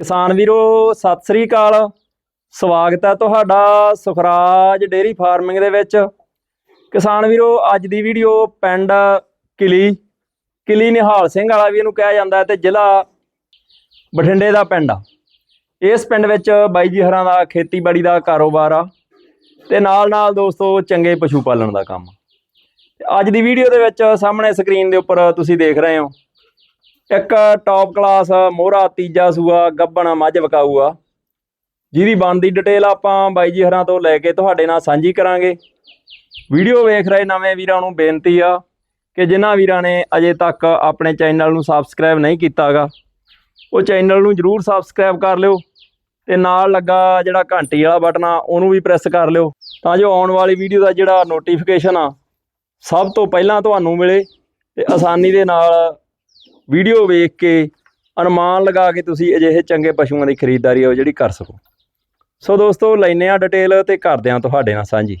ਕਿਸਾਨ ਵੀਰੋ, ਸਤਿ ਸ੍ਰੀ ਅਕਾਲ। ਸਵਾਗਤ ਹੈ ਤੁਹਾਡਾ ਸੁਖਰਾਜ ਡੇਰੀ ਫਾਰਮਿੰਗ ਦੇ ਵਿੱਚ। ਕਿਸਾਨ ਵੀਰੋ, ਅੱਜ ਦੀ ਵੀਡੀਓ ਪਿੰਡ ਕਿਲੀ ਕਿਲੀ ਨਿਹਾਲ ਸਿੰਘ ਵਾਲਾ ਵੀ ਇਹਨੂੰ ਕਿਹਾ ਜਾਂਦਾ ਹੈ ਤੇ ਜ਼ਿਲ੍ਹਾ ਬਠਿੰਡੇ ਦਾ ਪਿੰਡ ਆ। ਇਸ ਪਿੰਡ ਵਿੱਚ ਬਾਈ ਜੀ ਹਰਾਂ ਦਾ ਖੇਤੀਬਾੜੀ ਦਾ ਕਾਰੋਬਾਰ ਆ ਤੇ ਨਾਲ ਨਾਲ ਦੋਸਤੋ ਚੰਗੇ ਪਸ਼ੂ ਪਾਲਣ ਦਾ ਕੰਮ। ਅੱਜ ਦੀ ਵੀਡੀਓ ਦੇ ਵਿੱਚ ਸਾਹਮਣੇ ਸਕਰੀਨ ਦੇ ਉੱਪਰ ਤੁਸੀਂ ਦੇਖ ਰਹੇ ਹੋ। ਇੱਕ ਟੌਪ ਕਲਾਸ ਮੋਹਰਾ, ਤੀਜਾ ਸੂਆ, ਗੱਬਣ ਮੱਝ ਵਕਾਊ ਆ ਜਿਹਦੀ ਬਣਦੀ ਡਿਟੇਲ ਆਪਾਂ ਬਾਈ ਜੀ ਹਰਾਂ ਤੋਂ ਲੈ ਕੇ ਤੁਹਾਡੇ ਨਾਲ ਸਾਂਝੀ ਕਰਾਂਗੇ। ਵੀਡੀਓ ਵੇਖ ਰਹੇ ਨਵੇਂ ਵੀਰਾਂ ਨੂੰ ਬੇਨਤੀ ਆ ਕਿ ਜਿਨ੍ਹਾਂ ਵੀਰਾਂ ਨੇ ਅਜੇ ਤੱਕ ਆਪਣੇ ਚੈਨਲ ਨੂੰ ਸਬਸਕ੍ਰਾਈਬ ਨਹੀਂ ਕੀਤਾਗਾ, ਉਹ ਚੈਨਲ ਨੂੰ ਜਰੂਰ ਸਬਸਕ੍ਰਾਈਬ ਕਰ ਲਿਓ ਤੇ ਨਾਲ ਲੱਗਾ ਜਿਹੜਾ ਘੰਟੀ ਵਾਲਾ ਬਟਨ ਆ, ਉਹਨੂੰ ਵੀ ਪ੍ਰੈਸ ਕਰ ਲਿਓ ਤਾਂ ਜੋ ਆਉਣ ਵਾਲੀ ਵੀਡੀਓ ਦਾ ਜਿਹੜਾ ਨੋਟੀਫਿਕੇਸ਼ਨ ਆ, ਸਭ ਤੋਂ ਪਹਿਲਾਂ ਤੁਹਾਨੂੰ ਮਿਲੇ ਤੇ ਆਸਾਨੀ ਦੇ ਨਾਲ ਵੀਡੀਓ ਵੇਖ ਕੇ ਅਨੁਮਾਨ ਲਗਾ ਕੇ ਤੁਸੀਂ ਅਜਿਹੇ ਚੰਗੇ ਪਸ਼ੂਆਂ ਦੀ ਖਰੀਦਦਾਰੀ ਉਹ ਜਿਹੜੀ ਕਰ ਸਕੋ। ਸੋ ਦੋਸਤੋ ਲੈਨੇ ਆ ਡਿਟੇਲ ਤੇ ਕਰਦੇ ਆ ਤੁਹਾਡੇ ਨਾਲ ਸਾਂਝੀ।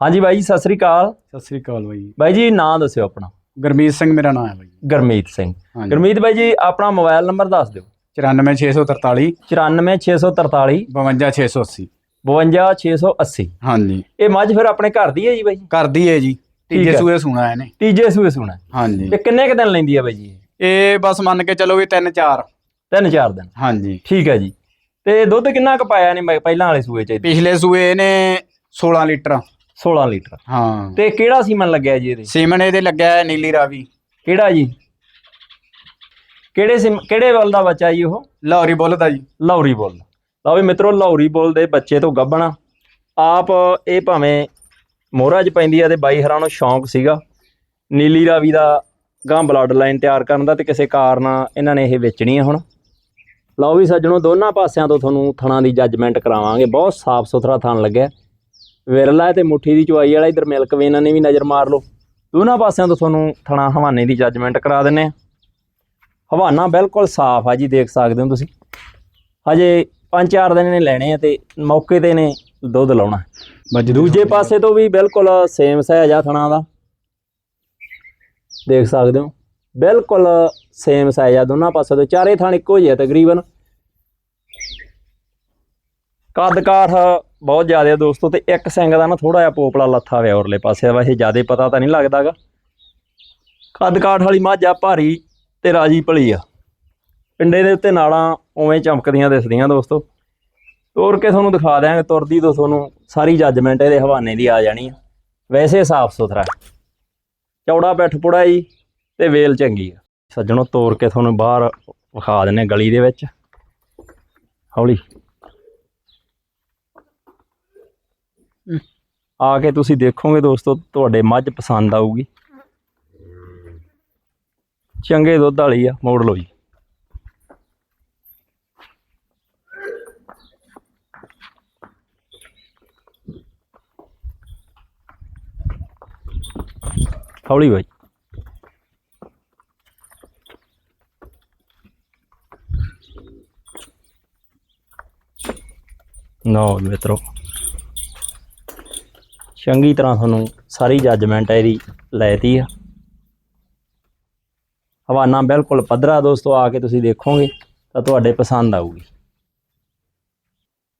ਹਾਂਜੀ ਬਾਈ ਜੀ ਸਤਿ ਸ੍ਰੀ ਅਕਾਲ। ਸਤਿ ਸ੍ਰੀ ਅਕਾਲ ਬਾਈ ਬਾਈ ਜੀ ਨਾਂ ਦੱਸਿਓ ਆਪਣਾ। ਗਰਮੀਤ ਸਿੰਘ ਮੇਰਾ ਨਾਮ ਹੈ ਬਾਈ ਗਰਮੀਤ ਸਿੰਘ। ਹਾਂਜੀ। ਗਰਮੀਤ ਬਾਈ ਜੀ ਆਪਣਾ ਮੋਬਾਈਲ ਨੰਬਰ ਦੱਸ ਦਿਓ। 94643 94643 52680 52680 ਹਾਂਜੀ। ਇਹ ਮੱਝ ਫਿਰ ਆਪਣੇ ਘਰ ਦੀ ਹੈ ਜੀ ਬਾਈ ਕਰਦੀ ਹੈ ਜੀ। ਠੀਕ ਤੀਜੇ ਹੈ। ਸੂਏ ਸੁਣਾ ਇਹਨੇ। ਤੀਜੇ ਸੂਏ ਸੁਣਾ। ਹਾਂਜੀ। ਤੇ ਕਿੰਨੇ ਕ ਦਿਨ ਲੈਂਦੀ ਆ ਬਾਈ ਜੀ ਇਹ? ਇਹ ਬਸ ਮੰਨ ਕੇ ਚੱਲੋ ਵੀ 3 4 ਤਿੰਨ ਚਾਰ ਦਿਨ। ਹਾਂਜੀ। ਠੀਕ ਹੈ ਜੀ। ਤੇ ਦੁੱਧ ਕਿੰਨਾ ਕ ਪਾਇਆ ਨੇ ਮੈਂ ਪਹਿਲਾਂ ਵਾਲੇ ਸੂਏ ਚ? ਪਿਛਲੇ ਸੂਏ ਇਹਨੇ 16 ਲੀਟਰ। 16 ਲੀਟਰ। ਹਾਂ। ਤੇ ਕਿਹੜਾ ਸੀਮਨ ਲੱਗਿਆ ਜੀ ਇਹਦੇ? ਸੀਮਨ ਇਹਦੇ ਲੱਗਿਆ ਹੈ ਨੀਲੀ ਰਾਵੀ। ਕਿਹੜਾ ਜੀ? ਕਿਹੜੇ ਸਿਮ ਕਿਹੜੇ ਵੱਲ ਦਾ ਬੱਚਾ ਜੀ ਉਹ? ਲਾਹੌਰੀ ਬੁੱਲ ਦਾ ਜੀ। ਲੌਰੀ ਬੁੱਲ। ਲਓ ਵੀ ਮਿੱਤਰੋ ਲੌਰੀ ਬੁੱਲ ਦੇ ਬੱਚੇ ਤੋਂ ਗੱਭਣਾ। ਆਪ ਇਹ ਭਾਵੇਂ ਮੋਹਰਾ 'ਚ ਪੈਂਦੀ ਆ ਤੇ ਬਾਈ ਹਰਾਂ ਨੂੰ ਸ਼ੌਂਕ ਸੀਗਾ। ਨੀਲੀ ਰਾਵੀ ਦਾ ਗਾਂ ਬਲੱਡ ਲਾਈਨ ਤਿਆਰ ਕਰਨ ਦਾ ਤੇ ਕਿਸੇ ਕਾਰਨ ਇਹਨਾਂ ਨੇ ਇਹ ਵੇਚਣੀ ਆ ਹੁਣ। ਲਓ ਵੀ ਸੱਜਣੋ, ਦੋਨਾਂ ਪਾਸਿਆਂ ਤੋਂ ਤੁਹਾਨੂੰ ਥਣਾ ਦੀ ਜੱਜਮੈਂਟ ਕਰਾਵਾਂਗੇ। ਬਹੁਤ ਸਾਫ਼ ਸੁਥਰਾ ਥਣ ਲੱਗਿਆ। ਵਿਰਲਾ ਤੇ ਮੁੱਠੀ ਦੀ ਚੁਆਈ ਵਾਲਾ, ਇਧਰ ਮਿਲਕ ਇਹਨਾਂ ਨੇ ਵੀ ਨਜ਼ਰ ਮਾਰ ਲਓ। ਦੋਨਾਂ ਪਾਸਿਆਂ ਤੋਂ ਤੁਹਾਨੂੰ ਥਣਾ ਹਵਾਨੇ ਦੀ ਜੱਜਮੈਂਟ ਕਰਾ ਦਿੰਨੇ ਆ। ਹਵਾਨਾ ਬਿਲਕੁਲ ਸਾਫ਼ ਆ ਜੀ, ਦੇਖ ਸਕਦੇ ਹੋ ਤੁਸੀਂ। ਹਜੇ ਪੰਜ ਚਾਰ ਦਿਨ ਨੇ ਲੈਣੇ ਆ ਤੇ ਮੌਕੇ ਤੇ ਨੇ ਦੁੱਧ ਲਾਉਣਾ। ਬੱਜ ਦੂਜੇ ਪਾਸੇ ਤੋਂ ਵੀ ਬਿਲਕੁਲ ਸੇਮ ਸਹਿਜ ਆ ਥਣਾ ਦਾ। ਦੇਖ ਸਕਦੇ ਹੋ। ਬਿਲਕੁਲ ਸੇਮ ਸਾਈਜ਼ ਆ ਦੋਨਾਂ ਪਾਸੇ ਤੋਂ। ਚਾਰੇ ਥਣ ਇੱਕੋ ਜਿਹੇ ਤਕਰੀਬਨ। ਕੱਦ ਕਾਠ ਬਹੁਤ ਜ਼ਿਆਦਾ ਆ ਦੋਸਤੋ ਤੇ ਇੱਕ ਸਿੰਘ ਦਾ ਨਾ ਥੋੜਾ ਜਿਹਾ ਪੋਪਲਾ ਲੱਥਾ ਹੋਇਆ ਉਰਲੇ ਪਾਸੇ। ਵੈਸੇ ਜ਼ਿਆਦਾ ਪਤਾ ਤਾਂ ਨਹੀਂ ਲੱਗਦਾਗਾ। ਕੱਦ ਕਾਠ ਵਾਲੀ ਮੱਝ ਆ ਭਾਰੀ ਤੇ ਰਾਜੀ ਭਲੀ ਆ। ਪਿੰਡੇ ਦੇ ਉੱਤੇ ਨਾੜਾਂ ਉਵੇਂ ਚਮਕਦੀਆਂ ਦਿਸਦੀਆਂ ਦੋਸਤੋ। ਤੋਰ ਕੇ ਤੁਹਾਨੂੰ ਦਿਖਾ ਦਿਆਂਗੇ, ਤੁਰਦੀ ਤੋਂ ਤੁਹਾਨੂੰ ਸਾਰੀ ਜੱਜਮੈਂਟ ਇਹਦੇ ਹਵਾਨੇ ਦੀ ਆ ਜਾਣੀ ਆ। ਵੈਸੇ ਸਾਫ਼ ਸੁਥਰਾ ਚੌੜਾ ਪਿੱਠ ਪੁੜਾ ਜੀ ਤੇ ਵੇਲ ਚੰਗੀ ਆ। ਸੱਜਣੋ ਤੋਰ ਕੇ ਤੁਹਾਨੂੰ ਬਾਹਰ ਵਿਖਾ ਦਿੰਨੇ ਗਲੀ ਦੇ ਵਿੱਚ। ਹੌਲੀ। ਆ ਕੇ ਤੁਸੀਂ ਦੇਖੋਗੇ ਦੋਸਤੋ, ਤੁਹਾਡੇ ਮੱਝ ਪਸੰਦ ਆਊਗੀ। ਚੰਗੇ ਦੁੱਧ ਵਾਲੀ ਆ, ਮੋੜ ਲਓ ਜੀ। ਹੌਲੀ ਬਾਈ ਨੋ ਮਿੱਤਰੋ। ਚੰਗੀ ਤਰ੍ਹਾਂ ਤੁਹਾਨੂੰ ਸਾਰੀ ਜੱਜਮੈਂਟ ਇਹਦੀ ਲੈਤੀ ਆ। ਹਵਾਨਾ ਬਿਲਕੁਲ ਪੱਧਰਾ ਦੋਸਤੋ ਆ ਕੇ ਤੁਸੀਂ ਦੇਖੋਗੇ ਤਾਂ ਤੁਹਾਡੇ ਪਸੰਦ ਆਊਗੀ।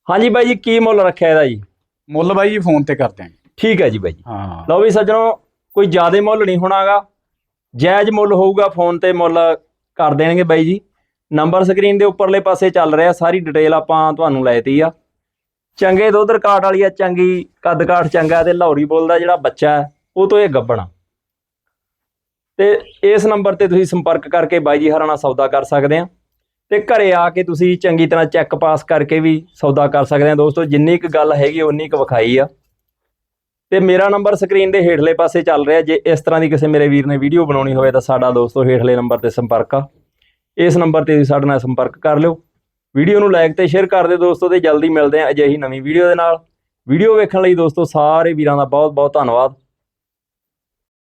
ਹਾਂਜੀ ਬਾਈ ਜੀ ਕੀ ਮੁੱਲ ਰੱਖਿਆ ਇਹਦਾ ਜੀ? ਮੁੱਲ ਬਾਈ ਜੀ ਫੋਨ ਤੇ ਕਰ ਦਿਆਂਗੇ ਠੀਕ ਹੈ ਜੀ ਬਾਈ ਜੀ। ਹਾਂ। ਲਓ ਵੀ ਸੱਜਣੋ ਕੋਈ ਜ਼ਿਆਦਾ ਮੁੱਲ ਨਹੀਂ ਹੋਣਾਗਾ। ਜਾਇਜ਼ ਮੁੱਲ ਹੋਊਗਾ ਫੋਨ ਤੇ ਮੁੱਲ ਕਰ ਦੇਣਗੇ ਬਾਈ ਜੀ। ਨੰਬਰ ਸਕਰੀਨ ਦੇ ਉੱਪਰਲੇ ਪਾਸੇ ਚੱਲ ਰਿਹਾ, ਸਾਰੀ ਡਿਟੇਲ ਆਪਾਂ ਤੁਹਾਨੂੰ ਲੈਤੀ ਆ। ਚੰਗੇ ਦੁੱਧ ਰਿਕਾਰਡ ਵਾਲੀ ਆ, ਚੰਗੀ ਕੱਦ ਕਾਠ ਚੰਗਾ ਤੇ ਲਾਹੌਰੀ ਬੋਲ ਦਾ ਜਿਹੜਾ ਬੱਚਾ ਹੈ, ਉਹ ਤੋਂ ਇਹ ਗੱਬਣਾ। ਤੇ ਇਸ ਨੰਬਰ ਤੇ ਤੁਸੀਂ ਸੰਪਰਕ ਕਰਕੇ ਬਾਈ ਜੀ ਹਰਾਂ ਸੌਦਾ ਕਰ ਸਕਦੇ ਆ। ਤੇ ਘਰੇ ਆ ਕੇ ਤੁਸੀਂ ਚੰਗੀ ਤਰ੍ਹਾਂ ਚੈੱਕ ਪਾਸ ਕਰਕੇ ਵੀ ਸੌਦਾ ਕਰ ਸਕਦੇ ਆ। ਦੋਸਤੋ, ਜਿੰਨੀ ਕੁ ਗੱਲ ਹੈਗੀ ਉਨੀ ਕੁ ਵਿਖਾਈ ਆ। ਤੇ ਮੇਰਾ ਨੰਬਰ ਸਕਰੀਨ ਦੇ ਹੇਠਲੇ ਪਾਸੇ ਚੱਲ ਰਿਹਾ। ਜੇ ਇਸ ਤਰ੍ਹਾਂ ਦੀ ਕਿਸੇ ਮੇਰੇ ਵੀਰ ਨੇ ਵੀਡੀਓ ਬਣਾਉਣੀ ਹੋਵੇ ਤਾਂ ਸਾਡਾ ਦੋਸਤੋ ਹੇਠਲੇ ਨੰਬਰ ਤੇ ਸੰਪਰਕ ਆ। ਇਸ ਨੰਬਰ ਤੇ ਤੁਸੀਂ ਸਾਡੇ ਨਾਲ ਸੰਪਰਕ ਕਰ ਲਿਓ। ਵੀਡੀਓ ਨੂੰ ਲਾਈਕ ਤੇ ਸ਼ੇਅਰ ਕਰ ਦਿਓ ਦੋਸਤੋ ਤੇ ਜਲਦੀ ਮਿਲਦੇ ਹਾਂ ਅਜਿਹੀ ਨਵੀਂ ਵੀਡੀਓ ਦੇ ਨਾਲ। ਵੀਡੀਓ ਵੇਖਣ ਲਈ ਦੋਸਤੋ ਸਾਰੇ ਵੀਰਾਂ ਦਾ ਬਹੁਤ ਬਹੁਤ ਧੰਨਵਾਦ।